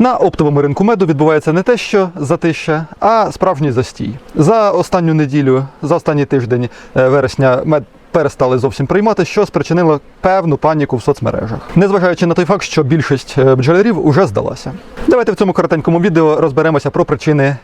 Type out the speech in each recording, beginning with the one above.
На оптовому ринку меду відбувається не те, що затища, а справжній застій. За останню неділю, за останній тиждень е, вересня мед. Перестали зовсім приймати, що спричинило певну паніку в соцмережах, незважаючи на той факт, що більшість е, бджолярів уже здалася. Давайте в цьому коротенькому відео розберемося про причини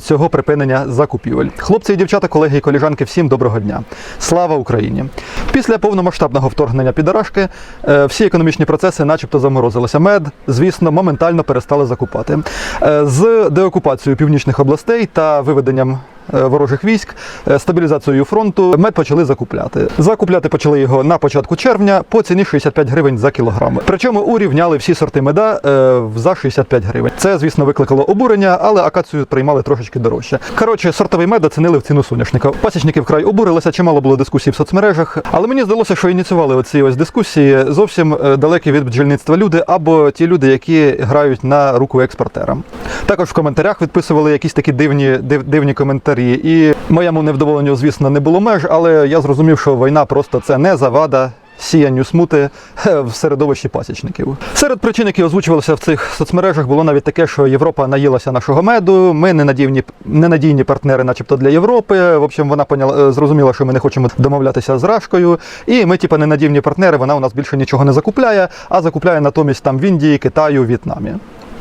цього, припинення закупівель. Хлопці і дівчата, колеги і коліжанки, всім доброго дня. Слава Україні! Після повномасштабного вторгнення підарашки е, всі економічні процеси, начебто, заморозилися. Мед, звісно, моментально перестали закупати. Е, З деокупацією північних областей та виведенням ворожих військ, е, стабілізацією фронту, мед почали закупляти. Закупляти почали його на початку червня по ціні 65 гривень за кілограм. Причому урівняли всі сорти меда е, за 65 гривень. Це, звісно, викликало обурення, але акацію приймали трошечки дорожче. Коротше, сортовий мед оцінили в ціну соняшника. Пасічники вкрай обурилися, чимало було дискусій в соцмережах. Але мені здалося, що ініціювали оці ось дискусії зовсім е, далекі від бджільництва люди або ті люди, які грають на руку експортерам. Також в коментарях відписували якісь такі дивні, див, дивні коментарі. І моєму невдоволенню, звісно, не було меж, але я зрозумів, що війна просто це не завада. Сіянню смути е, в середовищі пасічників. Серед причин, які озвучувалися в цих соцмережах, було навіть таке, що Європа наїлася нашого меду. Ми ненадійні, ненадійні партнери, начебто для Європи. В общем, вона поняла, е, зрозуміла, що ми не хочемо домовлятися з Рашкою. І ми, типу, ненадійні партнери, вона у нас більше нічого не закупляє, а закупляє натомість там в Індії, Китаю, В'єтнамі.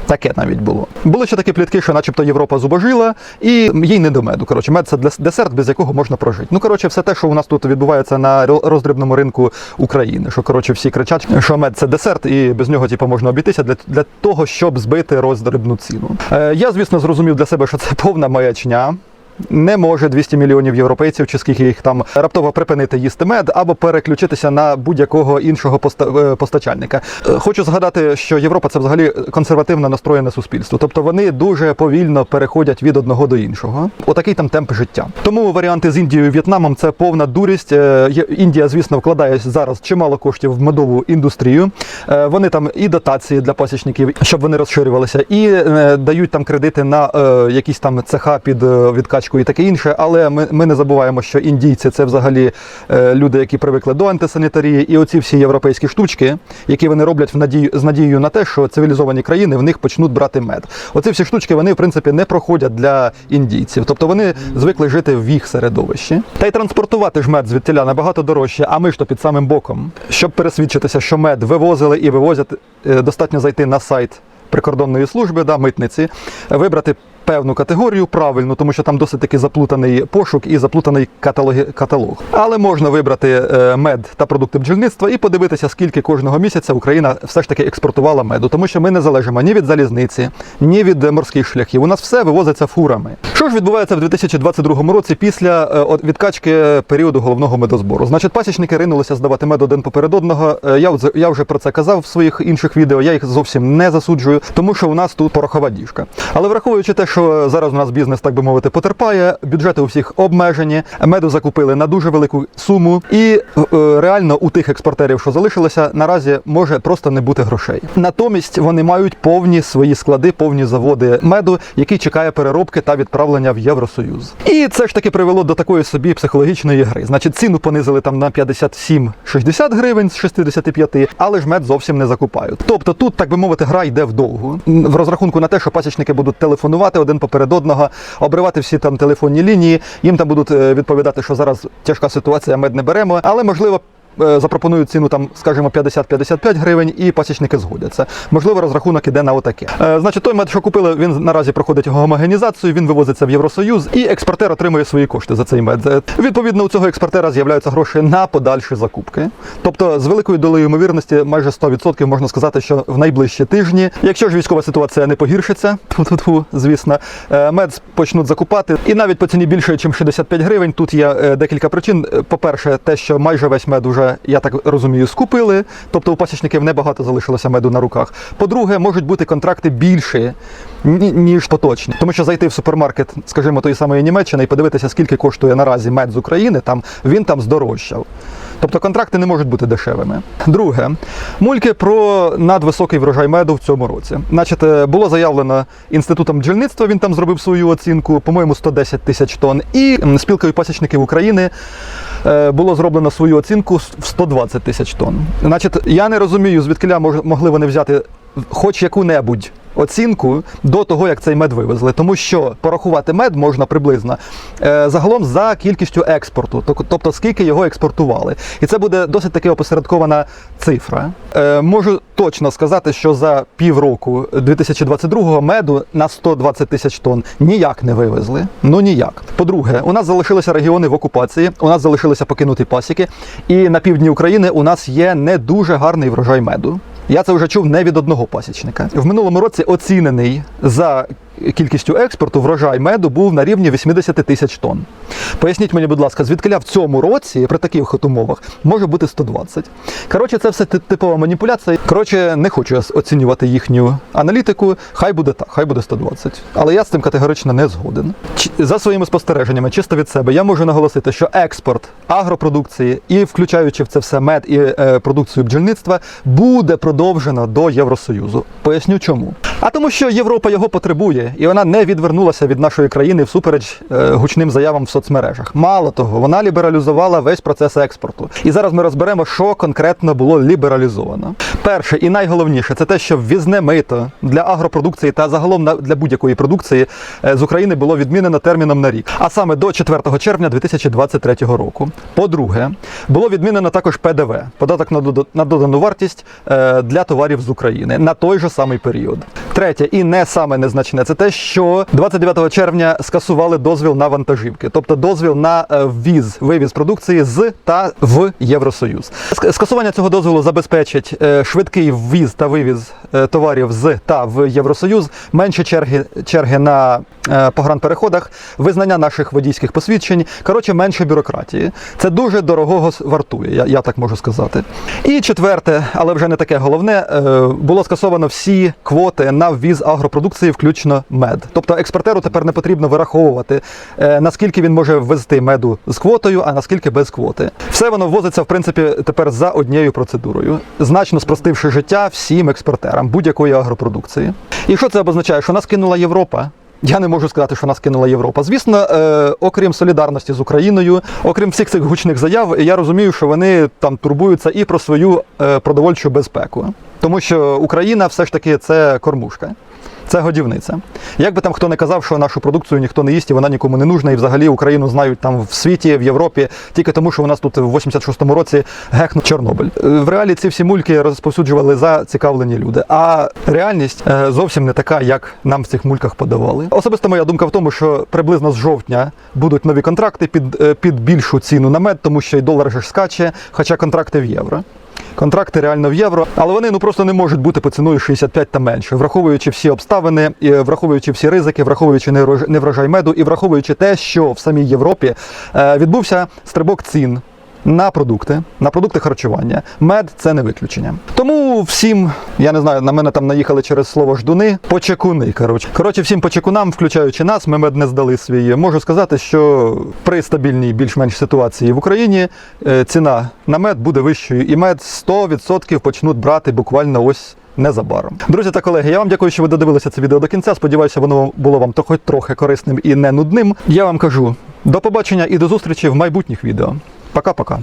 Таке навіть було. Були ще такі плітки, що начебто Європа зубожила, і їй не до меду. Коротше, мед це десерт, без якого можна прожити. Ну, коротше, все те, що у нас тут відбувається на ро- роздрібному ринку України. Що коротше всі кричать, що мед це десерт, і без нього типу, можна обійтися для, для того, щоб збити роздрібну ціну. Е, я, звісно, зрозумів для себе, що це повна маячня. Не може 200 мільйонів європейців, чи скільки їх там раптово припинити їсти мед або переключитися на будь-якого іншого е, постачальника. Е, Хочу згадати, що Європа це взагалі консервативно настроєне суспільство, тобто вони дуже повільно переходять від одного до іншого. Отакий там темп життя. Тому варіанти з Індією і В'єтнамом це повна дурість. Е, Індія, звісно, вкладає зараз чимало коштів в медову індустрію. Вони там і дотації для пасічників, щоб вони розширювалися, і дають там кредити на якісь там цеха під відкачку і таке інше. Але ми, ми не забуваємо, що індійці це взагалі е, люди, які привикли до антисанітарії, і оці всі європейські штучки, які вони роблять в надію з надією на те, що цивілізовані країни в них почнуть брати мед. Оці всі штучки вони в принципі не проходять для індійців, тобто вони звикли жити в їх середовищі. Та й транспортувати ж мед звідтіля набагато дорожче, а ми ж то під самим боком. Щоб пересвідчитися, що мед вивозили і вивозять, е, достатньо зайти на сайт прикордонної служби, да, митниці, вибрати певну категорію правильно, тому що там досить таки заплутаний пошук і заплутаний каталог. Але можна вибрати е, мед та продукти бджільництва і подивитися, скільки кожного місяця Україна все ж таки експортувала меду, тому що ми не залежимо ні від залізниці, ні від е, морських шляхів. У нас все вивозиться фурами. Що ж відбувається в 2022 році після е, відкачки періоду головного медозбору? Значить, пасічники ринулися здавати мед один поперед одного. Я, я вже про це казав в своїх інших відео. Я їх зовсім не засуджую, тому що у нас тут порохова діжка. Але враховуючи те, що зараз у нас бізнес, так би мовити, потерпає, бюджети у всіх обмежені, меду закупили на дуже велику суму, і е, реально у тих експортерів, що залишилися, наразі може просто не бути грошей. Натомість вони мають повні свої склади, повні заводи меду, який чекає переробки та відправлення в Євросоюз. І це ж таки привело до такої собі психологічної гри. Значить, ціну понизили там на 57-60 гривень з 65, але ж мед зовсім не закупають. Тобто тут, так би мовити, гра йде вдовгу. В розрахунку на те, що пасічники будуть телефонувати один поперед одного, обривати всі там телефонні лінії. Їм там будуть е, відповідати, що зараз тяжка ситуація, мед не беремо, але можливо. Е, Запропонують ціну там, скажімо, 50-55 гривень, і пасічники згодяться. Можливо, розрахунок іде на отаке. Е, значить, той мед, що купили, він наразі проходить гомогенізацію, він вивозиться в Євросоюз, і експортер отримує свої кошти за цей мед. Е, Відповідно, у цього експортера з'являються гроші на подальші закупки. Тобто, з великою долею ймовірності, майже 100% можна сказати, що в найближчі тижні, якщо ж військова ситуація не погіршиться, звісно, мед почнуть закупати. І навіть по ціні більше, ніж 65 гривень. Тут є декілька причин. По-перше, те, що майже весь мед уже, я так розумію, скупили. Тобто у пасічників небагато залишилося меду на руках. По-друге, можуть бути контракти більші, ніж поточні. Тому що зайти в супермаркет, скажімо, тої самої Німеччини і подивитися, скільки коштує наразі мед з України, там він там здорожчав. Тобто контракти не можуть бути дешевими. Друге, мульки про надвисокий врожай меду в цьому році. Значить, е, було заявлено інститутом бджільництва, він там зробив свою оцінку, по-моєму, 110 тисяч тонн. І спілкою пасічників України було зроблено свою оцінку в 120 тисяч тонн. Значить, я не розумію, звідки могли вони взяти хоч яку-небудь оцінку до того, як цей мед вивезли. Тому що порахувати мед можна приблизно е, загалом за кількістю експорту, тобто скільки його експортували. І це буде досить таки опосередкована цифра. Е, можу точно сказати, що за півроку 2022-го меду на 120 тисяч тонн ніяк не вивезли. Ну ніяк. По-друге, у нас залишилися регіони в окупації, у нас залишилися покинуті пасіки, і на півдні України у нас є не дуже гарний врожай меду. Я це вже чув не від одного пасічника. В минулому році оцінений за кількістю експорту врожай меду був на рівні 80 тисяч тонн. Поясніть мені, будь ласка, звідкиля в цьому році при таких от умовах може бути 120. Коротше, це все типова маніпуляція. Коротше, не хочу оцінювати їхню аналітику. Хай буде так, хай буде 120. Але я з цим категорично не згоден. За своїми спостереженнями, чисто від себе, я можу наголосити, що експорт агропродукції і включаючи в це все мед і е, продукцію бджільництва, буде продовжено до Євросоюзу. Поясню чому. А тому, що Європа його потребує, і вона не відвернулася від нашої країни всупереч е, гучним заявам в соцмережах. Мало того, вона лібералізувала весь процес експорту. І зараз ми розберемо, що конкретно було лібералізовано. Перше і найголовніше це те, що ввізне мито для агропродукції та загалом для будь-якої продукції е, з України було відмінено терміном на рік, а саме до 4 червня 2023 року. По-друге, було відмінено також ПДВ податок на додану вартість е, для товарів з України на той же самий період. Третє і не саме незначне це те, що 29 червня скасували дозвіл на вантажівки, тобто дозвіл на е, ввіз вивіз продукції з та в Євросоюз. Скасування цього дозволу забезпечить е, швидкий ввіз та вивіз е, товарів з та в Євросоюз, менше черги, черги на погранпереходах, визнання наших водійських посвідчень. Коротше, менше бюрократії. Це дуже дорогого вартує, я, я так можу сказати. І четверте, але вже не таке головне, було скасовано всі квоти на ввіз агропродукції, включно мед. Тобто експортеру тепер не потрібно вираховувати, е, наскільки він може ввезти меду з квотою, а наскільки без квоти. Все воно ввозиться, в принципі, тепер за однією процедурою, значно спростивши життя всім експортерам будь-якої агропродукції. І що це обозначає? Що нас кинула Європа? Я не можу сказати, що нас кинула Європа. Звісно, е, окрім солідарності з Україною, окрім всіх цих гучних заяв, я розумію, що вони там турбуються і про свою е, продовольчу безпеку, тому що Україна все ж таки це кормушка. Це годівниця. Як би там хто не казав, що нашу продукцію ніхто не їсть і вона нікому не нужна, і взагалі Україну знають там в світі, в Європі, тільки тому, що у нас тут в 86-му році гехнув Чорнобиль. Е, В реалі ці всі мульки розповсюджували зацікавлені люди. А реальність е, зовсім не така, як нам в цих мульках подавали. Особисто моя думка в тому, що приблизно з жовтня будуть нові контракти під, е, під більшу ціну на мед, тому що і долар ж скаче, хоча контракти в євро. Контракти реально в євро, але вони ну просто не можуть бути по ціною 65 та менше, враховуючи всі обставини, і враховуючи всі ризики, враховуючи неврож- неврожай меду і враховуючи те, що в самій Європі е, відбувся стрибок цін. На продукти, на продукти харчування. Мед це не виключення. Тому всім, я не знаю, на мене там наїхали через слово ждуни, почекуни. Коротше, коротше, всім почекунам, включаючи нас, ми мед не здали свій. Можу сказати, що при стабільній більш-менш ситуації в Україні е, ціна на мед буде вищою, і мед 100% почнуть брати буквально ось. Незабаром. Друзі та колеги, я вам дякую, що ви додивилися це відео до кінця. Сподіваюся, воно було вам то хоч трохи корисним і не нудним. Я вам кажу до побачення і до зустрічі в майбутніх відео. Пока-пока.